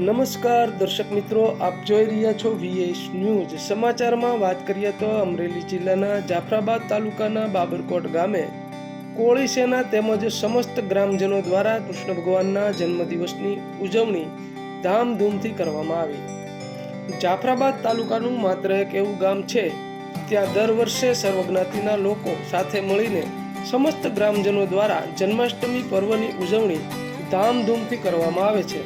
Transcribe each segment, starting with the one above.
નમસ્કાર, દર્શક મિત્રો, આપ જોઈ રહ્યા છો વીએસ ન્યૂઝ સમાચારમાં વાત કરીએ તો અમરેલી જિલ્લાના જાફરાબાદ તાલુકાના બાબરકોટ ગામે કોળી સેના તેમજ સમસ્ત ગ્રામજનો દ્વારા કૃષ્ણ ભગવાનના જન્મદિવસની ઉજવણી ધામધૂમથી કરવામાં આવી. જાફરાબાદ તાલુકાનું માત્ર એક એવું ગામ છે, ત્યાં દર વર્ષે સર્વજ્ઞાતિના લોકો સાથે મળીને સમસ્ત ગ્રામજનો દ્વારા જન્માષ્ટમી પર્વની ઉજવણી ધામધૂમથી કરવામાં આવે છે.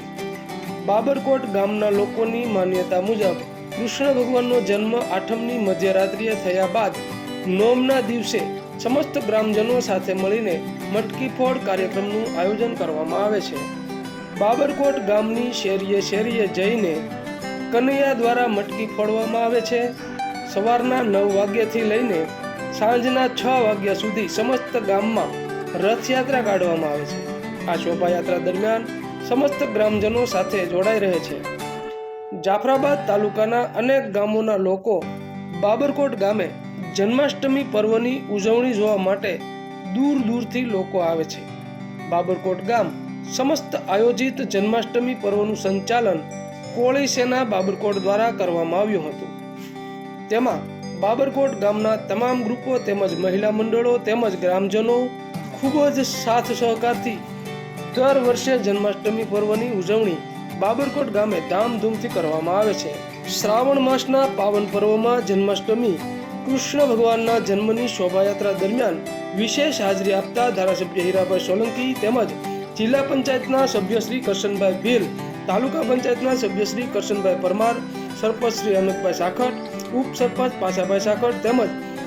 બાબરકોટ ગામના લોકોની માન્યતા મુજબ કૃષ્ણ ભગવાનનો જન્મ આઠમની મધ્યરાત્રિએ થયા બાદ નોમના દિવસે સમસ્ત ગ્રામજનો સાથે મળીને મટકી ફોડ કાર્યક્રમનું આયોજન કરવામાં આવે છે. બાબરકોટ ગામની શેરીએ શેરીએ જઈને કનૈયા દ્વારા મટકી ફોડવામાં આવે છે. સવારના નવ વાગ્યાથી લઈને સાંજના છ વાગ્યા સુધી સમસ્ત ગામમાં રથયાત્રા કાઢવામાં આવે છે. આ શોભાયાત્રા દરમિયાન સમસ્ત ગ્રામજનો સાથે જોડાઈ રહે છે. જાફરાબાદ તાલુકાના અનેક ગામોના લોકો બાબરકોટ ગામે જન્માષ્ટમી પર્વની ઉજવણી જોવા માટે દૂર દૂરથી લોકો આવે છે. બાબરકોટ ગામ સમસ્ત આયોજિત જન્માષ્ટમી પર્વનું સંચાલન કોળી સેના બાબરકોટ દ્વારા કરવામાં આવ્યું હતું. તેમાં બાબરકોટ ગામના તમામ ગ્રુપો તેમજ મહિલા મંડળો તેમજ ગ્રામજનો ખૂબ જ સાથ સહકારથી દર વર્ષે જન્માષ્ટમી પર્વની ઉજવણી બાબરકોટ ગામે ધામધૂમથી કરવામાં આવે છે. શ્રાવણ માસના પાવન પર્વમાં જન્માષ્ટમી કૃષ્ણ ભગવાનના જન્મની શોભાયાત્રા દરમિયાન વિશેષ હાજરી આપતા ધારાસભ્ય હીરાભાઈ સોલંકી તેમજ જિલ્લા પંચાયતના સભ્ય શ્રી કરશનભાઈ ભીલ, તાલુકા પંચાયતના સભ્ય શ્રી કરશનભાઈ પરમાર, સરપંચ શ્રી અનકભાઈ સાખટ ઉપસરપંચ પાસાભાઈ સાખટ તેમજ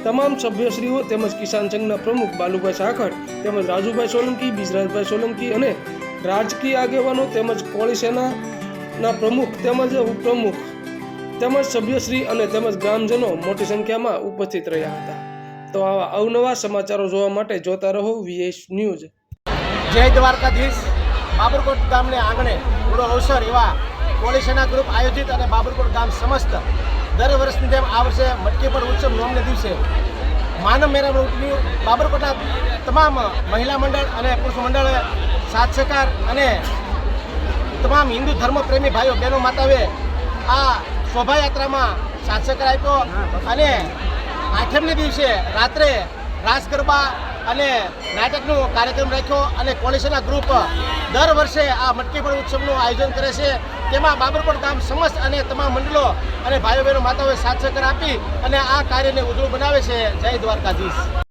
તમામ સભ્યશ્રીઓ તેમજ કિસાન સંઘના પ્રમુખ બાલુભાઈ સાખટ તેમજ રાજુભાઈ સોલંકી બિજરાજભાઈ સોલંકી અને રાજકીય આગેવાનો તેમજ કોળી સેનાના પ્રમુખ તેમજ ઉપપ્રમુખ તેમજ સભ્યશ્રી અને તેમજ ગ્રામજનો મોટી સંખ્યામાં ઉપસ્થિત રહ્યા હતા. તો આવા અવનવા સમાચારો જોવા માટે જોતા રહો વીએસ ન્યૂઝ. જય દ્વારકાધીશ. બાબરકોટ ગામને આંગણે પૂરો અવસર એવા કોળીસેના ગ્રુપ આયોજિત અને બાબરકોટ ગામ સમસ્ત દર વર્ષની જેમ આ વર્ષે મટકી પર ઉત્સવ નોમને દિવસે માનવ મેળાનું ઉઠવ્યું બાબરકોટના તમામ મહિલા મંડળ અને પુરુષ મંડળે સાથ સહકાર અને તમામ હિન્દુ ધર્મપ્રેમી ભાઈઓ, બહેનો, માતાઓએ આ શોભાયાત્રામાં સાથ સહકાર આપ્યો અને આઠમને દિવસે રાત્રે રાસ ગરબા અને નાટકનો કાર્યક્રમ રાખ્યો અને કોલેજના ગ્રુપ દર વર્ષે આ મટકીપળ ઉત્સવનું આયોજન કરે છે. તેમાં બાબરપણ ગામ સમસ્ત અને તમામ મંડળો અને ભાઈઓ બહેનો માતાઓએ સાથ સહકાર આપી અને આ કાર્યને ઉજળું બનાવે છે. જય દ્વારકાધીશ.